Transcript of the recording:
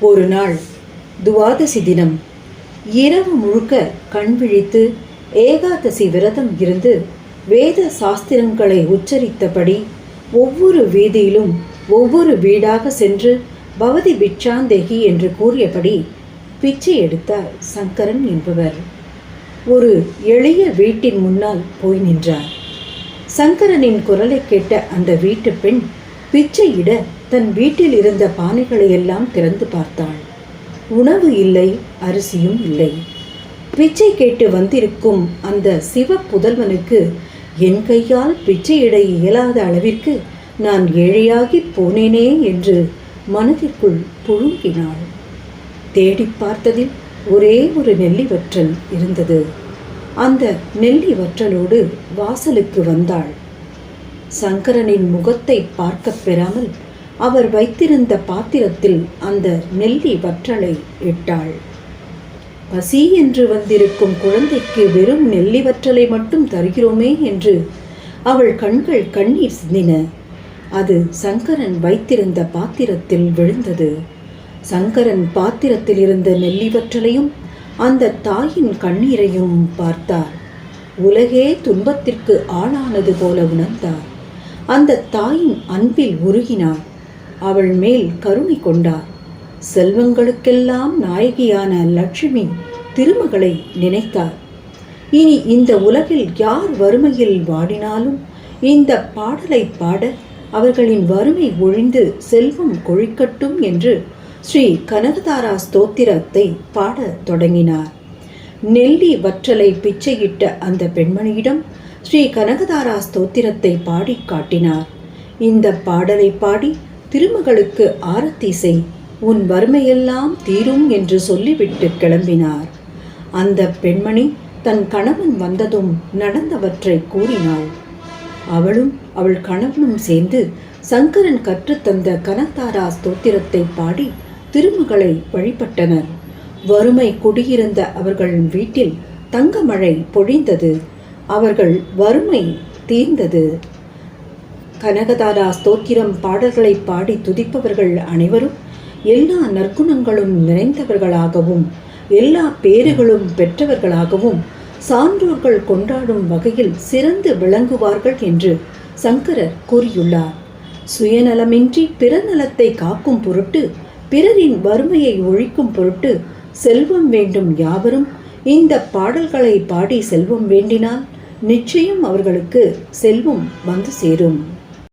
ஒரு நாள் துவாதசி தினம். இரவு முழுக்க கண் விழித்து ஏகாதசி விரதம் இருந்து வேத சாஸ்திரங்களை உச்சரித்தபடி ஒவ்வொரு வீதியிலும் ஒவ்வொரு வீடாக சென்று பவதி பிட்சாந்தேகி என்று கூறியபடி பிச்சை எடுத்தார் சங்கரன் என்பவர். ஒரு எளிய வீட்டின் முன்னால் போய் நின்றார். சங்கரனின் குரலை கேட்ட அந்த வீட்டு பெண் பிச்சையிட தன் வீட்டில் இருந்த பானைகளை எல்லாம் திறந்து பார்த்தாள். உணவு இல்லை அரிசியும் இல்லை. பிச்சை கேட்டு வந்திருக்கும் அந்த சிவ புதல்வனுக்கு என் கையால் பிச்சையிட இயலாத அளவிற்கு நான் ஏழையாகி போனேனே என்று மனதிற்குள் புழுங்கினாள். தேடி பார்த்ததில் ஒரே ஒரு நெல்லி வற்றல் இருந்தது. அந்த நெல்லி வற்றலோடு வாசலுக்கு வந்தாள். சங்கரனின் முகத்தை பார்க்கப் பெறாமல் அவர் வைத்திருந்த பாத்திரத்தில் அந்த நெல்லி வற்றலை இட்டாள். பசி என்று வந்திருக்கும் குழந்தைக்கு வெறும் நெல்லி வற்றலை மட்டும் தருகிறோமே என்று அவள் கண்கள் கண்ணீர் சிந்தின. அது சங்கரன் வைத்திருந்த பாத்திரத்தில் விழுந்தது. சங்கரன் பாத்திரத்தில் இருந்த நெல்லி வற்றலையும் அந்த தாயின் கண்ணீரையும் பார்த்தார். உலகே துன்பத்திற்கு ஆளானது போல உணர்ந்தார். அந்த தாயின் அன்பில் உருகினார் அவள் மேல் கருணை கொண்டார். செல்வங்களுக்கெல்லாம் நாயகியான லட்சுமி திருமகளை நினைத்தார் இனி இந்த உலகில் யார் வறுமையில் வாடினாலும் இந்த பாடலை பாட அவர்களின் வறுமை ஒழிந்து செல்வம் கொழிக்கட்டும் என்று ஸ்ரீ கனகதாரா ஸ்தோத்திரத்தை பாடத் தொடங்கினார். நெல்லி வற்றலை பிச்சையிட்ட அந்த பெண்மணியிடம் ஸ்ரீ கனகதாரா ஸ்தோத்திரத்தை பாடி காட்டினார். இந்த பாடலை பாடி திருமகளுக்கு ஆரத்தி செய் உன் வறுமையெல்லாம் தீரும் என்று சொல்லிவிட்டு கிளம்பினார். அந்த பெண்மணி தன் கணவன் வந்ததும் நடந்தவற்றை கூறினாள். அவளும் அவள் கணவனும் சேர்ந்து சங்கரன் கற்றுத்தந்த கனத்தாரா ஸ்தோத்திரத்தை பாடி திருமகளை வழிபட்டனர். வறுமை குடியிருந்த அவர்கள் வீட்டில் தங்கமழை பொழிந்தது. அவர்கள் வறுமை தீர்ந்தது. கனகதாரா ஸ்தோத்திரம் பாடல்களை பாடி துதிப்பவர்கள் அனைவரும் எல்லா நற்குணங்களும் நிறைந்தவர்களாகவும் எல்லா பேறுகளும் பெற்றவர்களாகவும் சான்றோர்கள் கொண்டாடும் வகையில் சிறந்து விளங்குவார்கள் என்று சங்கரர் கூறியுள்ளார். சுயநலமின்றி பிறநலத்தை காக்கும் பொருட்டு பிறரின் வறுமையை ஒழிக்கும் பொருட்டு செல்வம் வேண்டும் யாவரும். இந்த பாடல்களை பாடி செல்வம் வேண்டினால் நிச்சயம் அவர்களுக்கு செல்வம் வந்து சேரும்.